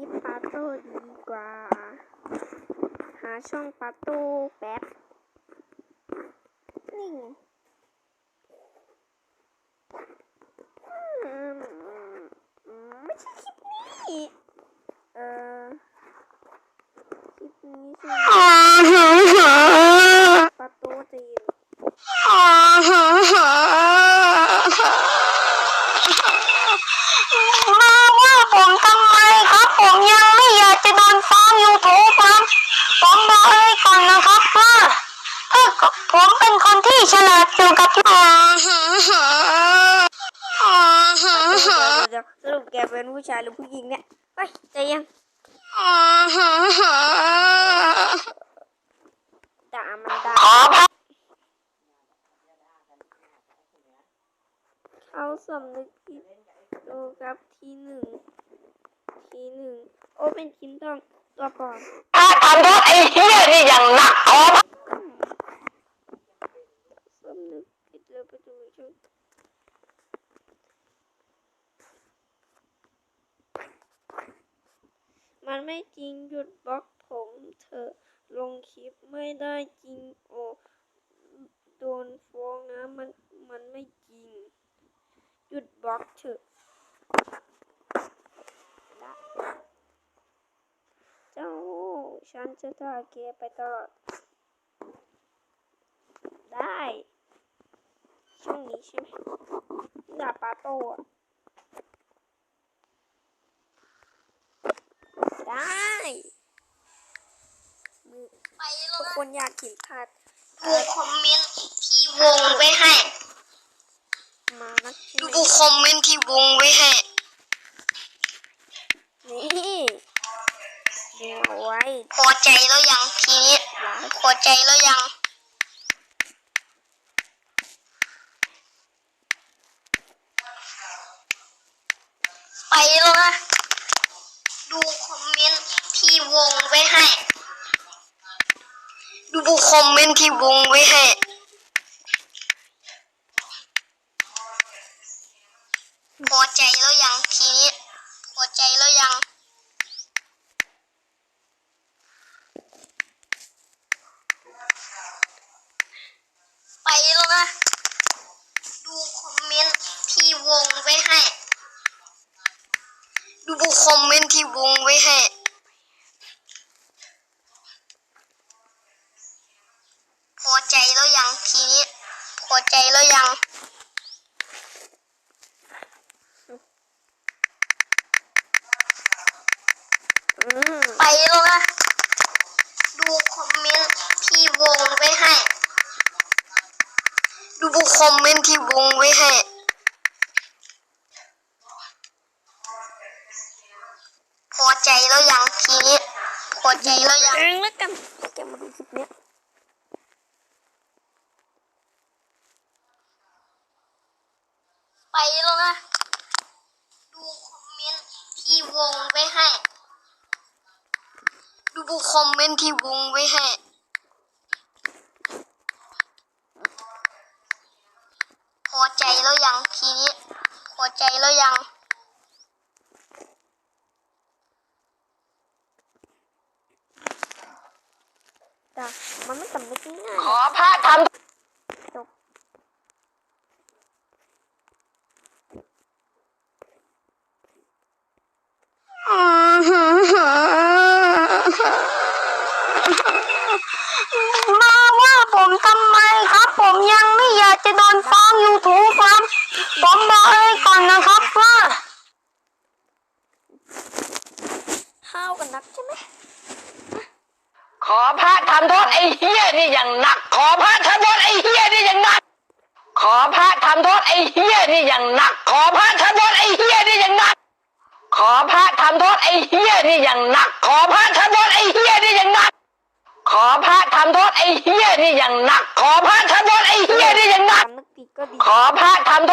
ลิปปาโต้ดีกว่า หาช่องปาโต้แป๊บ นี่ไงอืมมไม่ใช่คลิปนี้ เออคลิปนี้ใช่ไหมปาโต้จะอยู่ มาว่าผมทำไมครับ ผมยังไม่อยากจะโดนฟ้องยูทูบครับ ผมบอกเลยก่อนนะครับว่า เอ้อผมเป็นคนที่ฉลาดอยู่กับอ๋อเดี๋ยวสรุปแกเป็นผู้ชายหรือผู้หญิงเนี่ยเฮ้ยใจยังด่ามันด่าขอพักเขาสำนึกผิดดูครับทีหนึ่งทีหนึ่งโอเป็นคินต้องตัวก่อนถ้าทำโทษไอ้เหี้ยนี่อย่างหนักขอพัก สำนึกผิดแล้วไปดูช่วยมัน ไม่จริงหยุดบล็อกผมเถอะลงคลิปไม่ได้จริงโอโดนฟ้องนะมันมันไม่จริง หยุดบล็อกเถอะเจ้าฉันจะด่าแกไปตลอด ได้ ช่วงนี้ใช่ไหมด่าปาโต้อะ ได้มือไปแล้ทุวกคนอยากเห็นภาพดูคอมเมนต์ที่วงไว้ให้มานักใช่ดูไหมดูคอมเมนต์ที่วงไว้ให้นี่ดูเอาไว้พอใจแล้วยังทีนี้หลายพอใจแล้วยังไปแล้วนะ ดูคอมเมนต์ที่วงไว้ให้ ดูคอมเมนต์ที่วงไว้ให้พอใจแล้วยังทีนี้พอใจแล้วยังไปแล้วนะ ดูคอมเมนต์ที่วงไว้ให้ ดูคอมเมนต์ที่วงไว้ให้พอใจแล้วยังทีนี้พอใจแล้วยังไปแล้วนะดูคอมเมนต์ที่วงไว้ให้ ดูคอมเมนต์ที่วงไว้ให้ พอใจ แล้วยังทีนี้พอใจแล้วยังเองแล้วกันแกมาดูคลิปเนี้ยไปแล้วนะ ดูคอมเมนต์ที่วงไว้ให้ ดูคอมเมนต์ที่วงไว้ให้พอใจแล้วยังทีนี้พอใจแล้วยัง ด่ามันไม่สำนึกง่ายขอพระทำๆจบมาว่าผมทำไมครับ ผมยังไม่อยากจะโดนฟ้องยูทูบครับ ผมบอกเลยก่อนนะครับว่าห้าวกันนักใช่ไหม ขอพระทำโทษไอ้เฮี้ยนี่อย่างหนัก ขอพระทำโทษไอ้เฮี้ยนี่อย่างหนัก ขอพระทำโทษไอ้เฮี้ยนี่อย่างหนัก ขอพระทำโทษไอ้เฮี้ยนี่อย่างหนัก ขอพระทำโทษไอ้เฮี้ยนี่อย่างหนัก ขอพระทำโทษไอ้เฮี้ยนี่อย่างหนัก ขอพระทำโทษไอ้เฮี้ยนี่อย่างหนัก ขอพระทำโทษไอ้เฮี้ยนี่อย่างหนักสำนึกผิดก็ดีขอพระทำโทษ